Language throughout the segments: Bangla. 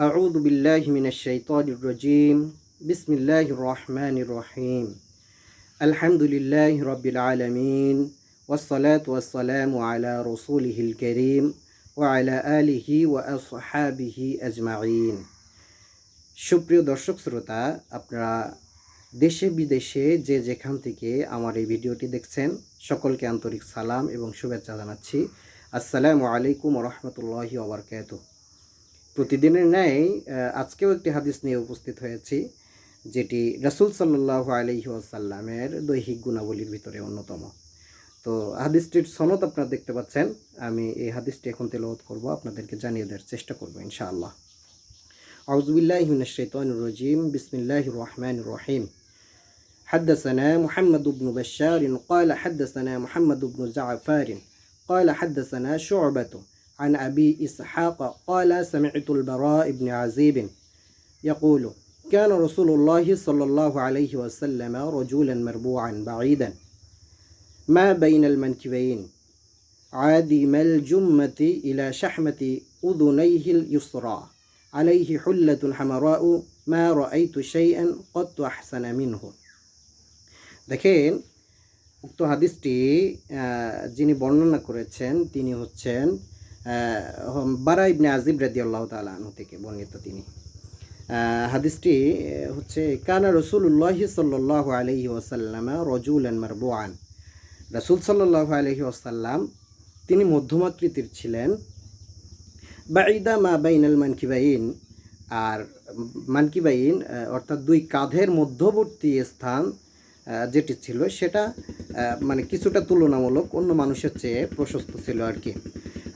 أعوذ بالله من الشيطان الرجيم بسم الله الرحمن الرحيم الحمد لله رب العالمين والصلاة والسلام على رسوله الكريم وعلى آله وأصحابه أجمعين সুপ্রিয় দর্শক শ্রোতা আপনারা দেশে বিদেশে যে যেখান থেকে আমার এই ভিডিওটি দেখছেন সকলকে আন্তরিক সালাম এবং শুভেচ্ছা জানাচ্ছি আসসালামু আলাইকুম রহমতুল্লাহি ওবরকাত প্রতিদিনের ন্যায় আহ, আজকেও একটি হাদিস নিয়ে উপস্থিত হয়েছি যেটি রাসূল সাল্লাহ আলহি আসাল্লামের দৈহিক গুণাবলীর ভিতরে অন্যতম তো হাদিসটির সনদ আপনারা দেখতে পাচ্ছেন আমি এই হাদিসটি এখন তেলাওয়াত করব আপনাদেরকে জানিয়ে দেওয়ার চেষ্টা করবো ইনশাআল্লাহ أعوذ بالله من الشيطان الرجيم بسم الله الرحمن الرحيم حدثنا محمد بن بشار قال حدثنا محمد بن زعفار قال حدثنا شعبة عن أبي إسحاق قال سمعت البراء بن عزيب يقول كان رسول الله صلى الله عليه وسلم رجلا مربوعا بعيدا ما بين المنكبين عادم الجمة إلى شحمة أذنيه اليسرى عليه حلة حمراء ما رأيت شيئا قط أحسن منه দেখেন উক্ত হাদিসটি আহ, যিনি বর্ণনা করেছেন তিনি হচ্ছেন আহ, বারা ইবনে আজিব রাদি আল্লাহ তালা আনহু থেকে বর্ণিত তিনি। হাদিসটি হচ্ছে, কানা রসুল্লাহ সাল্লাহ আলহি ওসাল্লাম রজুল মারবুয়ান রসুল সাল্লাহ আলহি ওসাল্লাম তিনি মধ্যমাকৃতির ছিলেন। বাঈদা মা বাইনাল মানকিবাইন, আর মানকিবাইন অর্থাৎ দুই কাঁধের মধ্যবর্তী স্থান যেটি ছিল, সেটা মানে কিছুটা তুলনামূলক অন্য মানুষের চেয়ে প্রশস্ত ছিল আর কি।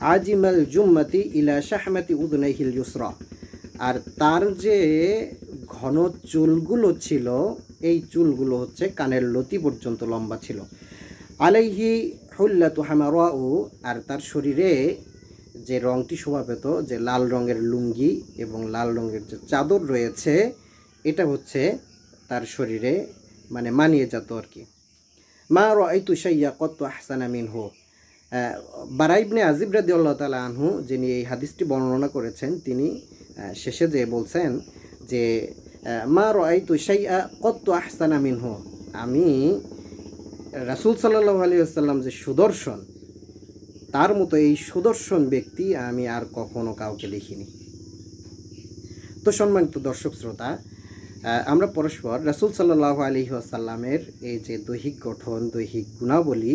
আজিমাল জুম্মাতি ইলা শাহমাতি উদনাইহিল ইউসরা। আর তার যে ঘন চুলগুলো ছিল, এই চুলগুলো হচ্ছে কানের লতি পর্যন্ত লম্বা ছিল। আলাইহি হুল্লা হুল্লাতু হামারাউ, আর তার শরীরে যে রংটি শোভা পেত, যে লাল রঙের লুঙ্গি এবং লাল রঙের যে চাদর রয়েছে, এটা হচ্ছে তার শরীরে মানে মানিয়ে যেত আর কি। মা রাই তুষাইয়া কত আহসানা মিনহু। বারাইবনে আজিব রাদি আল্লাহ তালা আনহু, যিনি এই হাদিসটি বর্ণনা করেছেন, তিনি শেষে যে বলছেন যে মা রাই তুষাইয়া কত আহসানা মিনহু। আমি রাসুল সাল্লাহ আলী আসাল্লাম যে সুদর্শন, তার মতো এই সুদর্শন ব্যক্তি আমি আর কখনো কাউকে দেখিনি। তো সম্মানিত দর্শক শ্রোতা আমরা পরস্পর রাসুল সাল্লাহ আলী আসাল্লামের এই যে দৈহিক গঠন, দৈহিক গুণাবলী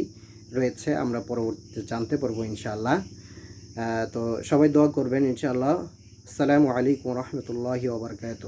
রয়েছে, আমরা পরবর্তীতে জানতে পারব ইনশাআল্লাহ। তো সবাই দোয়া করবেন ইনশাআল্লাহ। আসসালামু আলাইকুম রহমতুল্লাহি ওবরকাত